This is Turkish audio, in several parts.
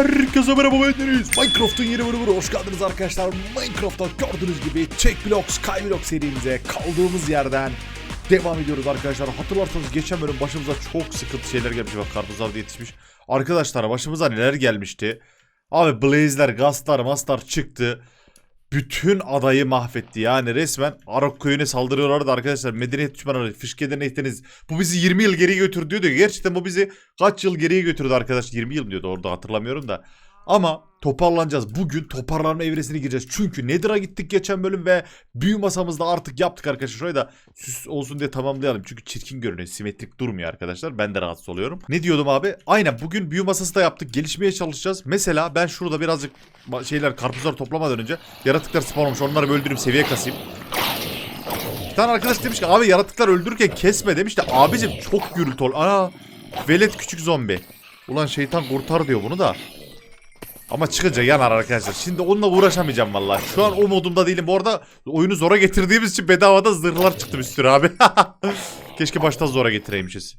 Herkese merhaba ben Deniz. Minecraft'ın yeni bölümüne hoş geldiniz arkadaşlar. Minecraft'ta gördüğünüz gibi Checkblock Skyblock serimize kaldığımız yerden devam ediyoruz arkadaşlar. Hatırlarsanız geçen bölüm başımıza çok sıkıntı şeyler gelmiş. Bak karpuz avda yetişmiş. Arkadaşlar başımıza neler gelmişti. Abi Blaze'ler, Gastlar, Mastar çıktı. Bütün adayı mahvetti. Yani resmen Arok köyüne saldırıyorlardı arkadaşlar. Medeniyet düşmanları, fışkeden ehteniz. Bu bizi 20 yıl geriye götürdü diyordu. Gerçekten bu bizi kaç yıl geriye götürdü arkadaş? 20 yıl diyordu orada hatırlamıyorum da. Ama toparlanacağız. Bugün toparlanma evresine gireceğiz. Çünkü Nether'a gittik geçen bölüm ve büyü masamızda artık yaptık arkadaşlar. Şurayı da süs olsun diye tamamlayalım. Çünkü çirkin görünüyor. Simetrik durmuyor arkadaşlar. Ben de rahatsız oluyorum. Ne diyordum abi? Aynen bugün büyü masası da yaptık. Gelişmeye çalışacağız. Mesela ben şurada birazcık şeyler karpuzlar toplamadan önce yaratıklar spawn olmuş. Onları öldürüp seviye kasayım. Bir tane arkadaş demiş ki abi yaratıklar öldürürken kesme demiş de abicim çok gürültü ol. Aa velet küçük zombi. Ulan şeytan kurtar diyor bunu da. Ama çıkınca yanar arkadaşlar. Şimdi onunla uğraşamayacağım vallahi. Şu an o modumda değilim. Bu arada oyunu zora getirdiğimiz için bedavada zırhlar çıktı bir sürü abi. Keşke baştan zora getireymişiz.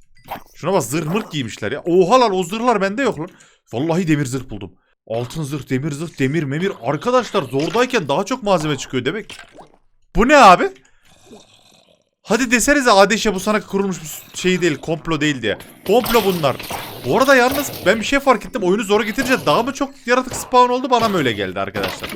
Şuna bak zırh mırk giymişler ya. Oha lan o zırhlar bende yok lan. Vallahi demir zırh buldum. Altın zırh, demir zırh, demir memir. Arkadaşlar zordayken daha çok malzeme çıkıyor demek. Bu ne abi? Hadi desenize Adeşe bu sana kurulmuş bir şey değil, komplo değil diye. Komplo bunlar. Bu arada yalnız ben bir şey fark ettim. Oyunu zora getirince daha mı çok yaratık spawn oldu bana mı öyle geldi arkadaşlar?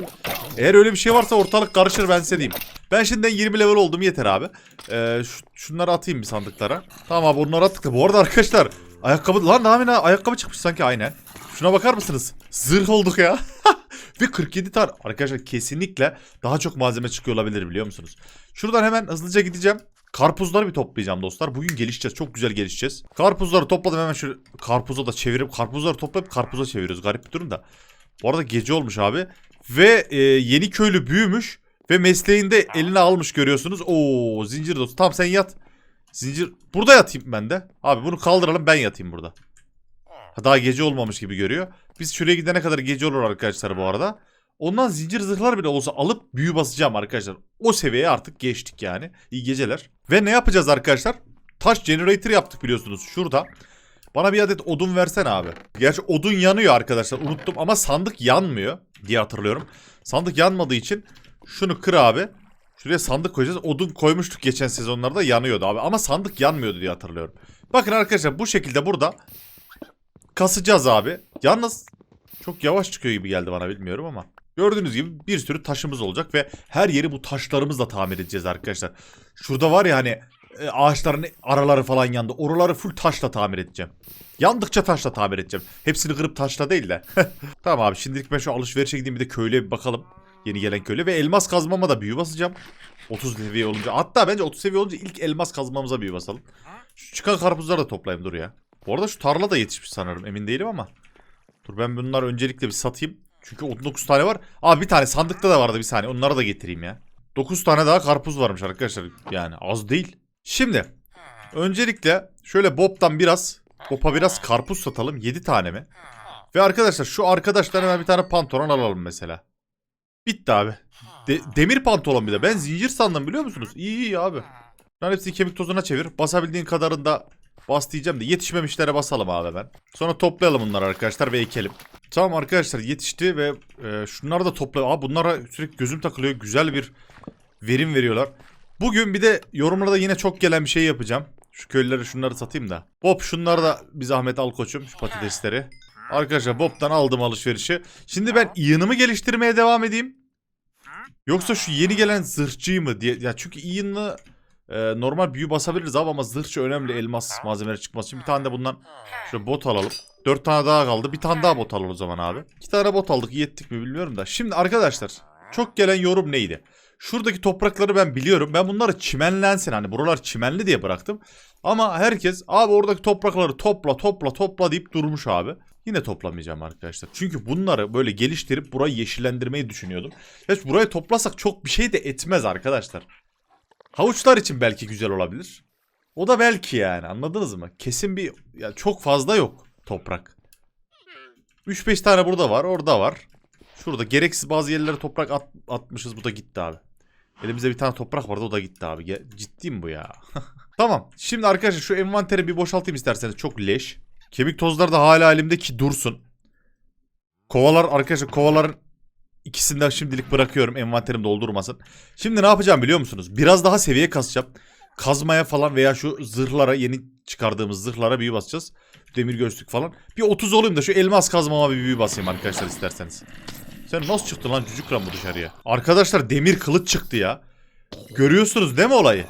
Eğer öyle bir şey varsa ortalık karışır ben size diyeyim. Ben şimdiden 20 level oldum yeter abi. Ee, şu- şunları atayım bir sandıklara. Tamam abi bunları attık da. Bu arada arkadaşlar ayakkabı lan Namina ayakkabı çıkmış sanki aynen. Şuna bakar mısınız? Zırh olduk ya. Ve 47 tane. Arkadaşlar kesinlikle daha çok malzeme çıkıyor olabilir biliyor musunuz? Şuradan hemen hızlıca gideceğim. Karpuzları bir toplayacağım dostlar. Bugün gelişeceğiz. Çok güzel gelişeceğiz. Karpuzları topladım hemen şu karpuza da çevirip karpuzları toplayıp karpuza çeviriyoruz. Garip bir durum da. Bu arada gece olmuş abi. Ve e, yeni köylü büyümüş. Ve mesleğinde eline almış görüyorsunuz. Oo zincir dostu. Tamam sen yat. Zincir. Burada yatayım ben de. Abi bunu kaldıralım ben yatayım burada. Ha, Daha gece olmamış gibi görüyor. Biz şuraya gidene kadar gece olur arkadaşlar bu arada. Ondan zincir zırhlar bile olsa alıp büyü basacağım arkadaşlar. O seviyeye artık geçtik yani. İyi geceler. Ve ne yapacağız arkadaşlar? Taş generator yaptık biliyorsunuz şurada. Bana bir adet odun versene abi. Gerçi odun yanıyor arkadaşlar unuttum ama sandık yanmıyor diye hatırlıyorum. Sandık yanmadığı için şunu kır abi. Şuraya sandık koyacağız. Odun koymuştuk geçen sezonlarda yanıyordu abi. Ama sandık yanmıyordu diye hatırlıyorum. Bakın arkadaşlar bu şekilde burada kasacağız abi. Yalnız çok yavaş çıkıyor gibi geldi bana bilmiyorum ama. Gördüğünüz gibi bir sürü taşımız olacak ve her yeri bu taşlarımızla tamir edeceğiz arkadaşlar. Şurada var ya hani e, ağaçların araları falan yandı. Oraları full taşla tamir edeceğim. Yandıkça taşla tamir edeceğim. Hepsini kırıp taşla değil de. tamam abi şimdilik ben şu alışverişe gideyim bir de köylüye bir bakalım. Yeni gelen köylü ve elmas kazmama da büyü basacağım. 30 seviye olunca. Hatta bence 30 seviye olunca ilk elmas kazmamıza büyü basalım. Şu çıkan karpuzları da toplayayım dur ya. Bu arada şu tarla da yetişmiş sanırım emin değilim ama. Dur ben bunları öncelikle bir satayım. Çünkü 19 tane var. Abi bir tane sandıkta da vardı bir saniye. Onları da getireyim ya. 9 tane daha karpuz varmış arkadaşlar. Yani az değil. Şimdi öncelikle şöyle Bob'dan biraz Bob'a biraz karpuz satalım. 7 tane mi? Ve arkadaşlar şu arkadaştan hemen bir tane pantolon alalım mesela. Bitti abi. De- demir pantolon bir de. Ben zincir sandım biliyor musunuz? İyi iyi abi. Bunların hepsini kemik tozuna çevir. Basabildiğin kadarını da bas diyeceğim de yetişmemişlere basalım abi ben. Sonra toplayalım bunları arkadaşlar ve ekelim. Tamam arkadaşlar yetişti ve e, şunları da topla. Abi bunlara sürekli gözüm takılıyor. Güzel bir verim veriyorlar. Bugün bir de yorumlarda yine çok gelen bir şey yapacağım. Şu köylülere şunları satayım da. Bob şunları da bir zahmet al koçum şu patatesleri. Arkadaşlar Bob'dan aldım alışverişi. Şimdi ben yığınımı geliştirmeye devam edeyim. Yoksa şu yeni gelen zırhçıyı mı diye. Ya çünkü yığını e, normal büyü basabiliriz abi ama zırhçı önemli elmas malzemeleri çıkması için. Bir tane de bundan şöyle bot alalım. Dört tane daha kaldı. Bir tane daha bot alalım o zaman abi. İki tane bot aldık. iyi ettik mi bilmiyorum da. Şimdi arkadaşlar çok gelen yorum neydi? Şuradaki toprakları ben biliyorum. Ben bunları çimenlensin. Hani buralar çimenli diye bıraktım. Ama herkes abi oradaki toprakları topla topla topla deyip durmuş abi. Yine toplamayacağım arkadaşlar. Çünkü bunları böyle geliştirip burayı yeşillendirmeyi düşünüyordum. Ya burayı toplasak çok bir şey de etmez arkadaşlar. Havuçlar için belki güzel olabilir. O da belki yani anladınız mı? Kesin bir ya çok fazla yok toprak. 3-5 tane burada var, orada var. Şurada gereksiz bazı yerlere toprak at- atmışız bu da gitti abi. Elimizde bir tane toprak vardı o da gitti abi. Ge- Ciddi mi bu ya? tamam. Şimdi arkadaşlar şu envanteri bir boşaltayım isterseniz. Çok leş. Kemik tozları da hala elimde ki dursun. Kovalar arkadaşlar kovaların ikisini de şimdilik bırakıyorum envanterim doldurmasın. Şimdi ne yapacağım biliyor musunuz? Biraz daha seviye kasacağım. Kazmaya falan veya şu zırhlara yeni çıkardığımız zırhlara büyü basacağız. Demir göğüslük falan. Bir 30 olayım da şu elmas kazmama bir büyü basayım arkadaşlar isterseniz. Sen nasıl çıktın lan cücük bu dışarıya? Arkadaşlar demir kılıç çıktı ya. Görüyorsunuz değil mi olayı?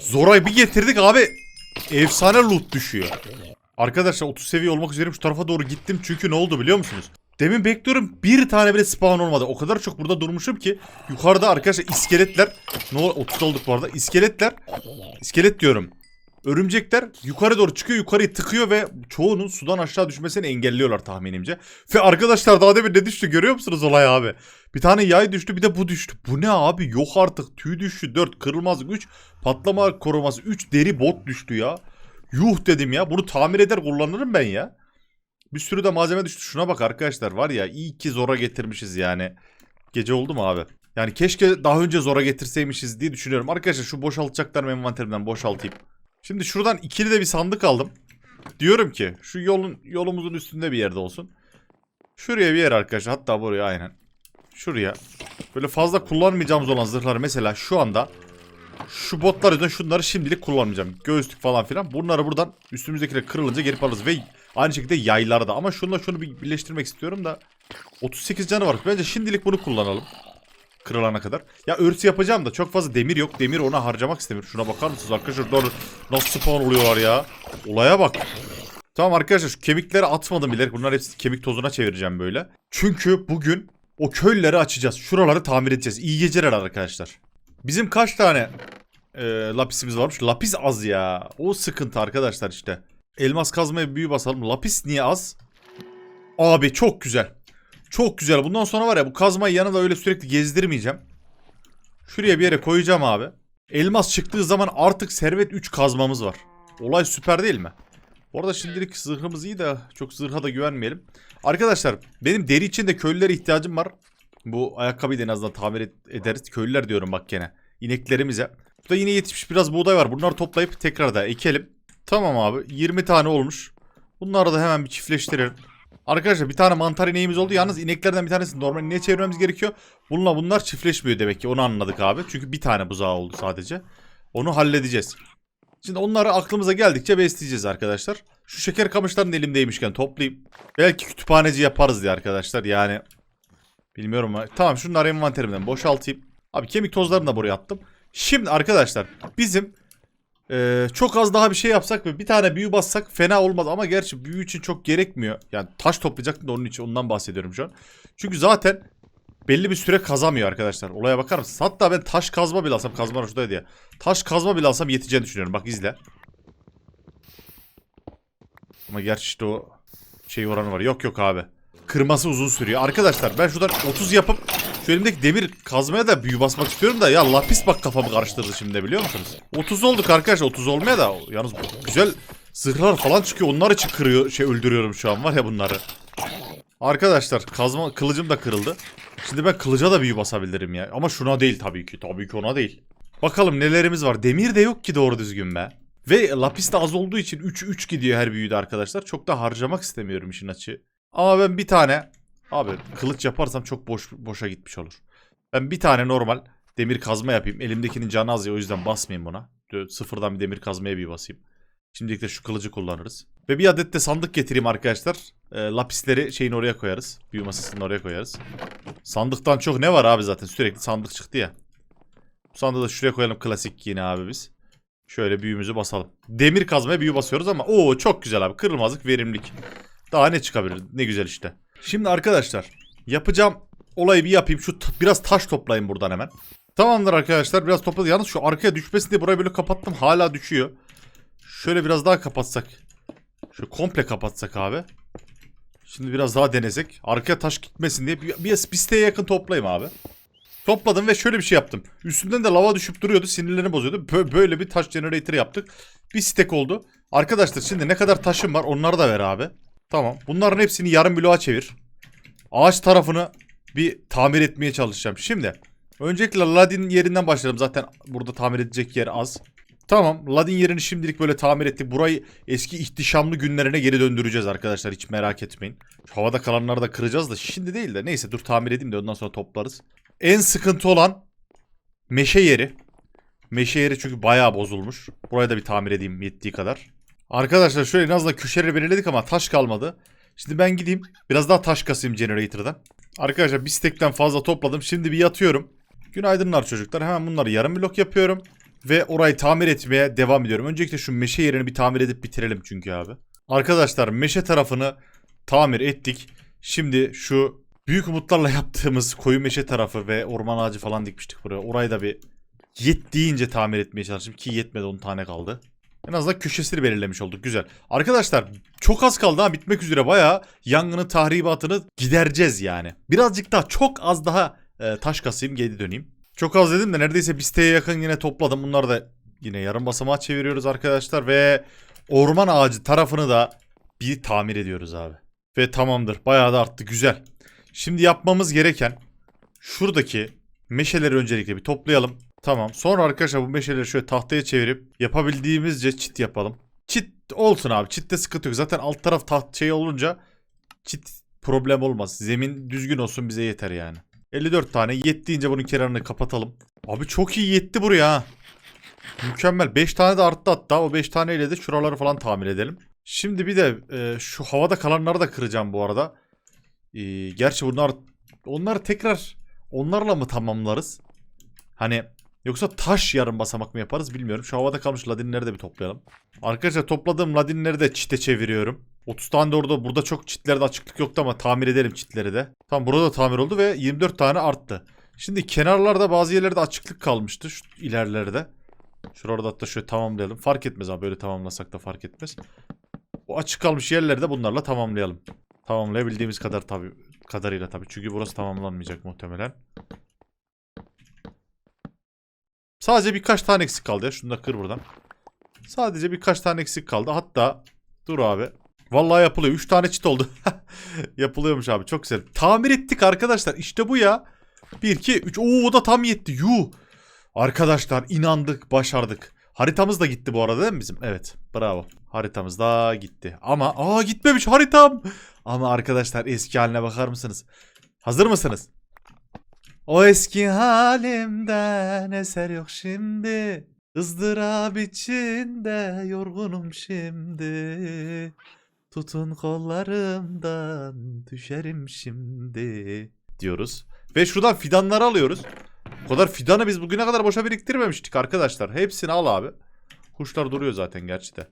Zora'yı bir getirdik abi. Efsane loot düşüyor. Arkadaşlar 30 seviye olmak üzereyim. Şu tarafa doğru gittim çünkü ne oldu biliyor musunuz? Demin bekliyorum bir tane bile spawn olmadı. O kadar çok burada durmuşum ki yukarıda arkadaşlar iskeletler ne ol 30 olduk bu arada. İskeletler iskelet diyorum. Örümcekler yukarı doğru çıkıyor yukarıyı tıkıyor ve çoğunun sudan aşağı düşmesini engelliyorlar tahminimce. Ve arkadaşlar daha demin ne düştü görüyor musunuz olay abi? Bir tane yay düştü bir de bu düştü. Bu ne abi yok artık tüy düştü 4 kırılmazlık 3 patlama koruması 3 deri bot düştü ya. Yuh dedim ya bunu tamir eder kullanırım ben ya. Bir sürü de malzeme düştü. Şuna bak arkadaşlar var ya iyi ki zora getirmişiz yani. Gece oldu mu abi? Yani keşke daha önce zora getirseymişiz diye düşünüyorum. Arkadaşlar şu boşaltacaklarımı envanterimden boşaltayım. Şimdi şuradan ikili de bir sandık aldım. Diyorum ki şu yolun yolumuzun üstünde bir yerde olsun. Şuraya bir yer arkadaşlar. Hatta buraya aynen. Şuraya. Böyle fazla kullanmayacağımız olan zırhları mesela şu anda şu botlar yüzünden şunları şimdilik kullanmayacağım. Göğüslük falan filan. Bunları buradan üstümüzdekiler kırılınca gelip alırız. Ve aynı şekilde yayları da. Ama şununla şunu bir birleştirmek istiyorum da. 38 canı var. Bence şimdilik bunu kullanalım. Kırılana kadar. Ya örsü yapacağım da çok fazla demir yok. Demir ona harcamak istemiyorum. Şuna bakar mısınız arkadaşlar? Doğru. Nasıl spawn oluyorlar ya? Olaya bak. Tamam arkadaşlar şu kemikleri atmadım bilerek. Bunları hepsini kemik tozuna çevireceğim böyle. Çünkü bugün o köyleri açacağız. Şuraları tamir edeceğiz. İyi geceler arkadaşlar. Bizim kaç tane e, lapisimiz varmış? Lapis az ya. O sıkıntı arkadaşlar işte. Elmas kazmaya büyü basalım. Lapis niye az? Abi çok güzel. Çok güzel. Bundan sonra var ya bu kazmayı yanında öyle sürekli gezdirmeyeceğim. Şuraya bir yere koyacağım abi. Elmas çıktığı zaman artık servet 3 kazmamız var. Olay süper değil mi? Bu arada şimdilik zırhımız iyi de çok zırha da güvenmeyelim. Arkadaşlar benim deri için de köylülere ihtiyacım var. Bu ayakkabıyı da en azından tamir ed- ederiz. Köylüler diyorum bak gene. İneklerimize. Burada yine yetişmiş biraz buğday var. Bunları toplayıp tekrar da ekelim. Tamam abi 20 tane olmuş. Bunları da hemen bir çiftleştirelim. Arkadaşlar bir tane mantar ineğimiz oldu. Yalnız ineklerden bir tanesi normal ineğe çevirmemiz gerekiyor. Bununla bunlar çiftleşmiyor demek ki. Onu anladık abi. Çünkü bir tane buzağı oldu sadece. Onu halledeceğiz. Şimdi onları aklımıza geldikçe besleyeceğiz arkadaşlar. Şu şeker kamışlarının elimdeymişken toplayayım. Belki kütüphaneci yaparız diye arkadaşlar. Yani bilmiyorum ama. Tamam şunları envanterimden boşaltayım. Abi kemik tozlarını da buraya attım. Şimdi arkadaşlar bizim ee, çok az daha bir şey yapsak ve bir tane büyü bassak fena olmaz ama gerçi büyü için çok gerekmiyor. Yani taş toplayacaktım da onun için ondan bahsediyorum şu an. Çünkü zaten belli bir süre kazamıyor arkadaşlar. Olaya bakar mısınız? Hatta ben taş kazma bile alsam kazma şuradaydı ya. Taş kazma bile alsam yeteceğini düşünüyorum. Bak izle. Ama gerçi işte o şey oranı var. Yok yok abi. Kırması uzun sürüyor. Arkadaşlar ben şuradan 30 yapıp şu elimdeki demir kazmaya da büyü basmak istiyorum da ya lapis bak kafamı karıştırdı şimdi biliyor musunuz? 30 olduk arkadaşlar 30 olmaya da yalnız güzel zırhlar falan çıkıyor. Onlar için kırıyor şey öldürüyorum şu an var ya bunları. Arkadaşlar kazma kılıcım da kırıldı. Şimdi ben kılıca da büyü basabilirim ya. Ama şuna değil tabii ki. Tabii ki ona değil. Bakalım nelerimiz var. Demir de yok ki doğru düzgün be. Ve lapis de az olduğu için 3-3 gidiyor her büyüde arkadaşlar. Çok da harcamak istemiyorum işin açığı. Ama ben bir tane abi kılıç yaparsam çok boş boşa gitmiş olur. Ben bir tane normal demir kazma yapayım. Elimdekinin canı az ya o yüzden basmayayım buna. Sıfırdan bir demir kazmaya bir basayım. Şimdilik de şu kılıcı kullanırız. Ve bir adet de sandık getireyim arkadaşlar. E, lapisleri şeyin oraya koyarız. Büyü masasının oraya koyarız. Sandıktan çok ne var abi zaten sürekli sandık çıktı ya. Bu sandığı da şuraya koyalım klasik yine abi biz. Şöyle büyümüzü basalım. Demir kazmaya büyü basıyoruz ama o çok güzel abi. Kırılmazlık, verimlilik. Daha ne çıkabilir? Ne güzel işte. Şimdi arkadaşlar yapacağım olayı bir yapayım. Şu biraz taş toplayayım buradan hemen. Tamamdır arkadaşlar biraz topladım. Yalnız şu arkaya düşmesin diye burayı böyle kapattım. Hala düşüyor. Şöyle biraz daha kapatsak. Şu komple kapatsak abi. Şimdi biraz daha denesek. Arkaya taş gitmesin diye bir, bir, siteye yakın toplayayım abi. Topladım ve şöyle bir şey yaptım. Üstünden de lava düşüp duruyordu. Sinirlerini bozuyordu. Bö- böyle bir taş generator yaptık. Bir stek oldu. Arkadaşlar şimdi ne kadar taşım var onları da ver abi. Tamam. Bunların hepsini yarım bloğa çevir. Ağaç tarafını bir tamir etmeye çalışacağım. Şimdi öncelikle Ladin yerinden başlayalım. Zaten burada tamir edecek yer az. Tamam. Ladin yerini şimdilik böyle tamir ettik. Burayı eski ihtişamlı günlerine geri döndüreceğiz arkadaşlar. Hiç merak etmeyin. Şu havada kalanları da kıracağız da şimdi değil de. Neyse dur tamir edeyim de ondan sonra toplarız. En sıkıntı olan meşe yeri. Meşe yeri çünkü bayağı bozulmuş. Burayı da bir tamir edeyim yettiği kadar. Arkadaşlar şöyle en azından köşeleri belirledik ama taş kalmadı. Şimdi ben gideyim biraz daha taş kasayım generator'dan. Arkadaşlar bir stekten fazla topladım. Şimdi bir yatıyorum. Günaydınlar çocuklar. Hemen bunları yarım blok yapıyorum. Ve orayı tamir etmeye devam ediyorum. Öncelikle şu meşe yerini bir tamir edip bitirelim çünkü abi. Arkadaşlar meşe tarafını tamir ettik. Şimdi şu büyük umutlarla yaptığımız koyu meşe tarafı ve orman ağacı falan dikmiştik buraya. Orayı da bir yettiğince tamir etmeye çalıştım ki yetmedi 10 tane kaldı. En azından köşesini belirlemiş olduk. Güzel. Arkadaşlar çok az kaldı ha bitmek üzere. Bayağı yangının tahribatını gidereceğiz yani. Birazcık daha çok az daha e, taş kasayım geri döneyim. Çok az dedim de neredeyse bir siteye yakın yine topladım. Bunları da yine yarım basamağa çeviriyoruz arkadaşlar. Ve orman ağacı tarafını da bir tamir ediyoruz abi. Ve tamamdır. Bayağı da arttı. Güzel. Şimdi yapmamız gereken şuradaki meşeleri öncelikle bir toplayalım. Tamam. Sonra arkadaşlar bu meşeleri şöyle tahtaya çevirip yapabildiğimizce çit yapalım. Çit olsun abi. Çitte sıkıntı yok. Zaten alt taraf taht şey olunca çit problem olmaz. Zemin düzgün olsun bize yeter yani. 54 tane yettiğince bunun kenarını kapatalım. Abi çok iyi yetti buraya ha. Mükemmel. 5 tane de arttı hatta. O 5 taneyle de şuraları falan tamir edelim. Şimdi bir de e, şu havada kalanları da kıracağım bu arada. E, gerçi bunlar onları tekrar onlarla mı tamamlarız? Hani yoksa taş yarım basamak mı yaparız bilmiyorum. Şu havada kalmış ladinleri de bir toplayalım. Arkadaşlar topladığım ladinleri de çite çeviriyorum. 30 tane de orada burada çok çitlerde açıklık yoktu ama tamir edelim çitleri de. Tamam burada da tamir oldu ve 24 tane arttı. Şimdi kenarlarda bazı yerlerde açıklık kalmıştı şu ilerlerde. Şurada hatta şöyle tamamlayalım. Fark etmez abi böyle tamamlasak da fark etmez. O açık kalmış yerleri de bunlarla tamamlayalım. Tamamlayabildiğimiz kadar tabi kadarıyla tabi. Çünkü burası tamamlanmayacak muhtemelen. Sadece birkaç tane eksik kaldı ya. Şunu da kır buradan. Sadece birkaç tane eksik kaldı. Hatta dur abi. Vallahi yapılıyor. 3 tane çit oldu. Yapılıyormuş abi. Çok güzel. Tamir ettik arkadaşlar. İşte bu ya. 1 2 3. Oo o da tam yetti. Yuh. Arkadaşlar inandık, başardık. Haritamız da gitti bu arada değil mi bizim? Evet. Bravo. Haritamız da gitti. Ama aa gitmemiş haritam. Ama arkadaşlar eski haline bakar mısınız? Hazır mısınız? O eski halimden eser yok şimdi. ızdırap içinde yorgunum şimdi. Tutun kollarımdan düşerim şimdi diyoruz. Ve şuradan fidanları alıyoruz. O kadar fidanı biz bugüne kadar boşa biriktirmemiştik arkadaşlar. Hepsini al abi. Kuşlar duruyor zaten gerçi de.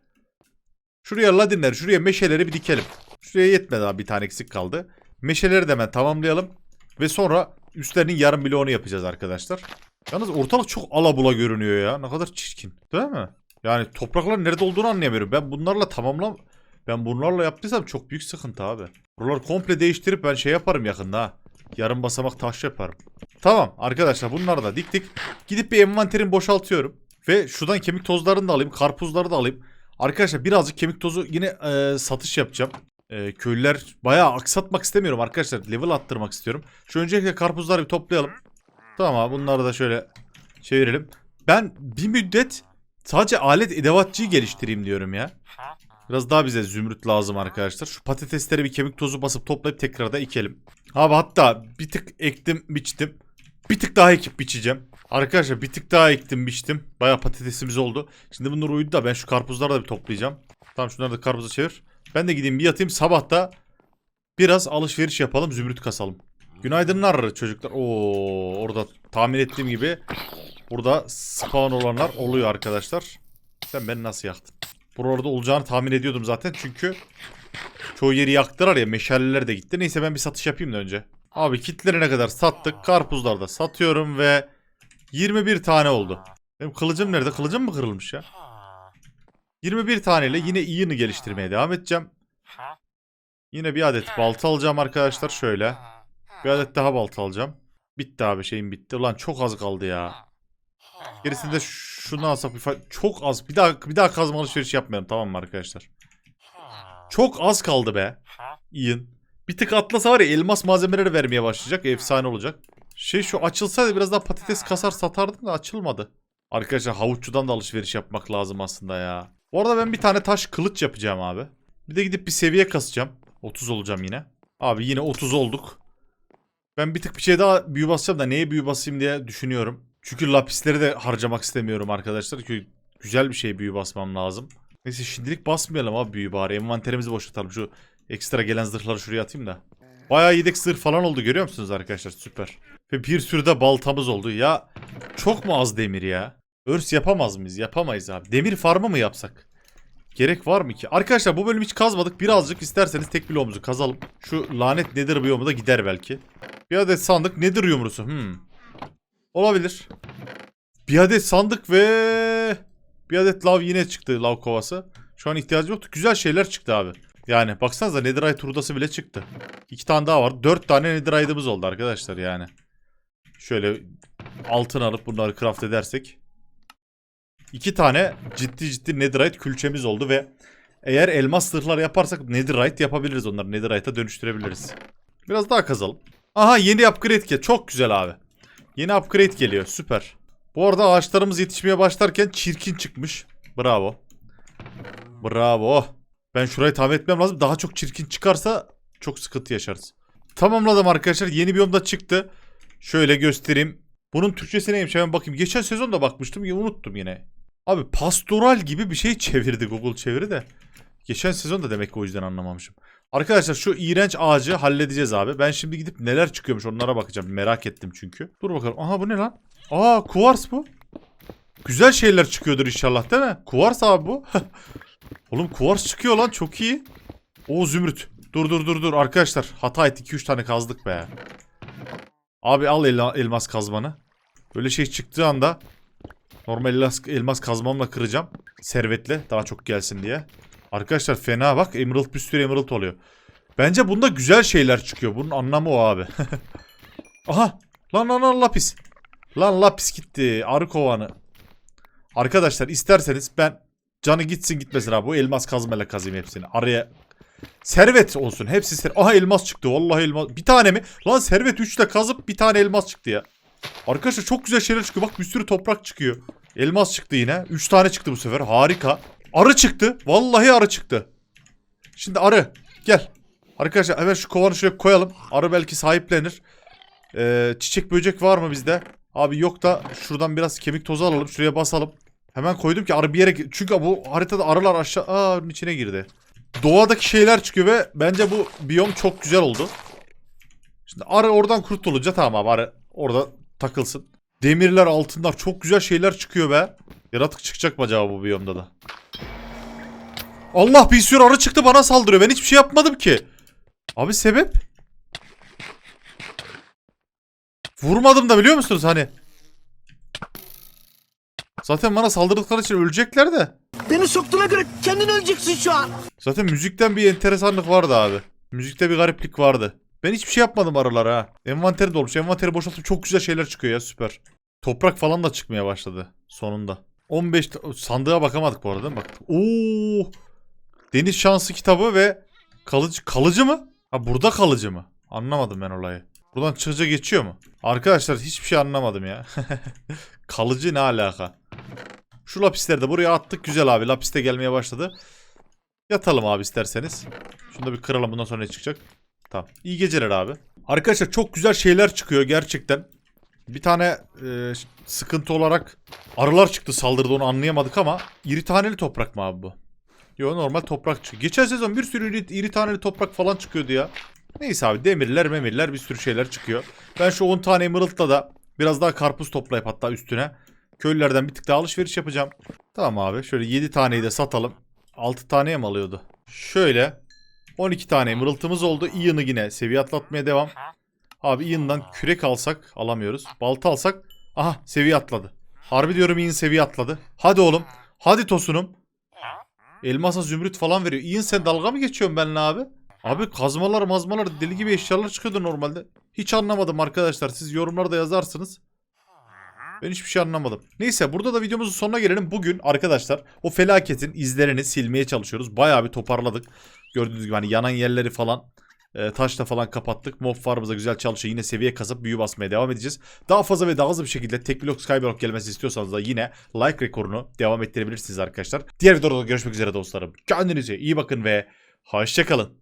Şuraya ladinleri, şuraya meşeleri bir dikelim. Şuraya yetmedi abi bir tane eksik kaldı. Meşeleri de hemen tamamlayalım. Ve sonra üstlerinin yarım bloğunu yapacağız arkadaşlar. Yalnız ortalık çok alabula görünüyor ya. Ne kadar çirkin. Değil mi? Yani toprakların nerede olduğunu anlayamıyorum. Ben bunlarla tamamlam... Ben bunlarla yaptıysam çok büyük sıkıntı abi. Buraları komple değiştirip ben şey yaparım yakında ha. Yarım basamak taş yaparım. Tamam arkadaşlar bunları da diktik. Gidip bir envanterimi boşaltıyorum. Ve şuradan kemik tozlarını da alayım. Karpuzları da alayım. Arkadaşlar birazcık kemik tozu yine e, satış yapacağım. E, köylüler bayağı aksatmak istemiyorum arkadaşlar. Level attırmak istiyorum. Şu öncelikle karpuzları bir toplayalım. Tamam bunları da şöyle çevirelim. Ben bir müddet sadece alet edevatçıyı geliştireyim diyorum ya. Biraz daha bize zümrüt lazım arkadaşlar. Şu patatesleri bir kemik tozu basıp toplayıp tekrar da ekelim. Abi hatta bir tık ektim biçtim. Bir tık daha ekip biçeceğim. Arkadaşlar bir tık daha ektim biçtim. Baya patatesimiz oldu. Şimdi bunlar uyudu da ben şu karpuzları da bir toplayacağım. Tamam şunları da karpuza çevir. Ben de gideyim bir yatayım sabah da biraz alışveriş yapalım zümrüt kasalım. Günaydınlar çocuklar. Oo orada tahmin ettiğim gibi burada spawn olanlar oluyor arkadaşlar. Sen beni nasıl yaktın? Buralarda olacağını tahmin ediyordum zaten çünkü çoğu yeri yaktılar ya meşaleler de gitti. Neyse ben bir satış yapayım da önce. Abi kitleri ne kadar sattık karpuzlar da satıyorum ve 21 tane oldu. Benim kılıcım nerede? Kılıcım mı kırılmış ya? 21 taneyle yine iyini geliştirmeye devam edeceğim. Yine bir adet balta alacağım arkadaşlar şöyle. Bir adet daha balta alacağım. Bitti abi şeyim bitti. Ulan çok az kaldı ya. Gerisini de şunu alsak bir çok az. Bir daha bir daha kazma alışveriş yapmayalım tamam mı arkadaşlar? Çok az kaldı be. İyin. Bir tık atlasa var ya elmas malzemeleri vermeye başlayacak. Efsane olacak. Şey şu açılsaydı biraz daha patates kasar satardım da açılmadı. Arkadaşlar havuççudan da alışveriş yapmak lazım aslında ya. Bu arada ben bir tane taş kılıç yapacağım abi. Bir de gidip bir seviye kasacağım. 30 olacağım yine. Abi yine 30 olduk. Ben bir tık bir şey daha büyü basacağım da neye büyü basayım diye düşünüyorum. Çünkü lapisleri de harcamak istemiyorum arkadaşlar. Çünkü güzel bir şey büyü basmam lazım. Neyse şimdilik basmayalım abi büyü bari. Envanterimizi boşaltalım. Şu ekstra gelen zırhları şuraya atayım da. Bayağı yedek zırh falan oldu görüyor musunuz arkadaşlar? Süper. Ve bir sürü de baltamız oldu. Ya çok mu az demir ya? Örs yapamaz mıyız? Yapamayız abi. Demir farmı mı yapsak? Gerek var mı ki? Arkadaşlar bu bölüm hiç kazmadık. Birazcık isterseniz tek bloğumuzu kazalım. Şu lanet nedir biyomu da gider belki. Bir adet sandık nedir yumrusu? Hmm. Olabilir. Bir adet sandık ve bir adet lav yine çıktı lav kovası. Şu an ihtiyacım yoktu. Güzel şeyler çıktı abi. Yani baksanıza netherite hurdası bile çıktı. İki tane daha var. Dört tane netherite'ımız oldu arkadaşlar yani. Şöyle altın alıp bunları craft edersek. İki tane ciddi ciddi netherite külçemiz oldu ve eğer elmas zırhlar yaparsak netherite yapabiliriz onları. Netherite'a dönüştürebiliriz. Biraz daha kazalım. Aha yeni upgrade gel. Çok güzel abi. Yeni upgrade geliyor. Süper. Bu arada ağaçlarımız yetişmeye başlarken çirkin çıkmış. Bravo. Bravo. Ben şurayı tamir etmem lazım. Daha çok çirkin çıkarsa çok sıkıntı yaşarız. Tamamladım arkadaşlar. Yeni biyom da çıktı. Şöyle göstereyim. Bunun Türkçesi neymiş hemen bakayım. Geçen sezon da bakmıştım unuttum yine. Abi pastoral gibi bir şey çevirdi Google çeviri de. Geçen sezon da demek ki o yüzden anlamamışım. Arkadaşlar şu iğrenç ağacı halledeceğiz abi. Ben şimdi gidip neler çıkıyormuş onlara bakacağım. Merak ettim çünkü. Dur bakalım. Aha bu ne lan? Aa kuvars bu. Güzel şeyler çıkıyordur inşallah değil mi? Kuvars abi bu. Oğlum kuvars çıkıyor lan çok iyi. O zümrüt. Dur dur dur dur arkadaşlar. Hata ettik 2-3 tane kazdık be. Abi al el- elmas kazmanı. Böyle şey çıktığı anda normal elmas, elmas kazmamla kıracağım. Servetle daha çok gelsin diye. Arkadaşlar fena bak emerald bir sürü emerald oluyor. Bence bunda güzel şeyler çıkıyor. Bunun anlamı o abi. Aha lan lan lan lapis. Lan lapis gitti. Arı kovanı. Arkadaşlar isterseniz ben canı gitsin gitmesin abi. Bu elmas kazmayla kazayım hepsini. Araya servet olsun. Hepsi ser Aha elmas çıktı. Vallahi elmas. Bir tane mi? Lan servet 3'te kazıp bir tane elmas çıktı ya. Arkadaşlar çok güzel şeyler çıkıyor. Bak bir sürü toprak çıkıyor. Elmas çıktı yine. 3 tane çıktı bu sefer. Harika. Arı çıktı. Vallahi arı çıktı. Şimdi arı. Gel. Arkadaşlar hemen şu kovanı şuraya koyalım. Arı belki sahiplenir. Ee, çiçek böcek var mı bizde? Abi yok da şuradan biraz kemik tozu alalım. Şuraya basalım. Hemen koydum ki arı bir yere... Çünkü bu haritada arılar aşağı... Aa içine girdi. Doğadaki şeyler çıkıyor ve bence bu biyom çok güzel oldu. Şimdi arı oradan kurtulunca tamam abi arı orada takılsın. Demirler, altınlar çok güzel şeyler çıkıyor be. Yaratık çıkacak mı acaba bu biyomda da? Allah bir sürü arı çıktı bana saldırıyor. Ben hiçbir şey yapmadım ki. Abi sebep? Vurmadım da biliyor musunuz hani? Zaten bana saldırdıkları için ölecekler de. Beni soktuğuna göre kendin öleceksin şu an. Zaten müzikten bir enteresanlık vardı abi. Müzikte bir gariplik vardı. Ben hiçbir şey yapmadım aralara ha. Envanteri dolmuş. Envanteri boşaltıp çok güzel şeyler çıkıyor ya süper. Toprak falan da çıkmaya başladı sonunda. 15 ta- sandığa bakamadık bu arada değil mi? Baktık. Oo! Deniz şansı kitabı ve kalıcı kalıcı mı? Ha burada kalıcı mı? Anlamadım ben olayı. Buradan çıkınca geçiyor mu? Arkadaşlar hiçbir şey anlamadım ya. kalıcı ne alaka? Şu lapisleri de buraya attık. Güzel abi. Lapis de gelmeye başladı. Yatalım abi isterseniz. Şunu da bir kıralım bundan sonra ne çıkacak? Tamam. İyi geceler abi. Arkadaşlar çok güzel şeyler çıkıyor gerçekten. Bir tane e, sıkıntı olarak arılar çıktı saldırıda onu anlayamadık ama iri taneli toprak mı abi bu? Yo normal toprak çıkıyor. Geçen sezon bir sürü iri, iri taneli toprak falan çıkıyordu ya. Neyse abi demirler memirler bir sürü şeyler çıkıyor. Ben şu 10 tane emerald'la da biraz daha karpuz toplayıp hatta üstüne köylülerden bir tık daha alışveriş yapacağım. Tamam abi şöyle 7 taneyi de satalım. 6 taneye mi alıyordu? Şöyle 12 tane emerald'ımız oldu. Ian'ı yine seviye atlatmaya devam. Abi Ian'dan kürek alsak alamıyoruz. Balta alsak aha seviye atladı. Harbi diyorum Ian seviye atladı. Hadi oğlum. Hadi tosunum. Elmasa zümrüt falan veriyor. Ian sen dalga mı geçiyorsun benimle abi? Abi kazmalar mazmalar deli gibi eşyalar çıkıyordu normalde. Hiç anlamadım arkadaşlar. Siz yorumlarda yazarsınız. Ben hiçbir şey anlamadım. Neyse burada da videomuzun sonuna gelelim. Bugün arkadaşlar o felaketin izlerini silmeye çalışıyoruz. Bayağı bir toparladık. Gördüğünüz gibi hani yanan yerleri falan e, taşla falan kapattık. Mob farmımız da güzel çalışıyor. Yine seviye kasıp büyü basmaya devam edeceğiz. Daha fazla ve daha hızlı bir şekilde tek blok skyblock gelmesi istiyorsanız da yine like rekorunu devam ettirebilirsiniz arkadaşlar. Diğer videoda görüşmek üzere dostlarım. Kendinize iyi bakın ve hoşçakalın.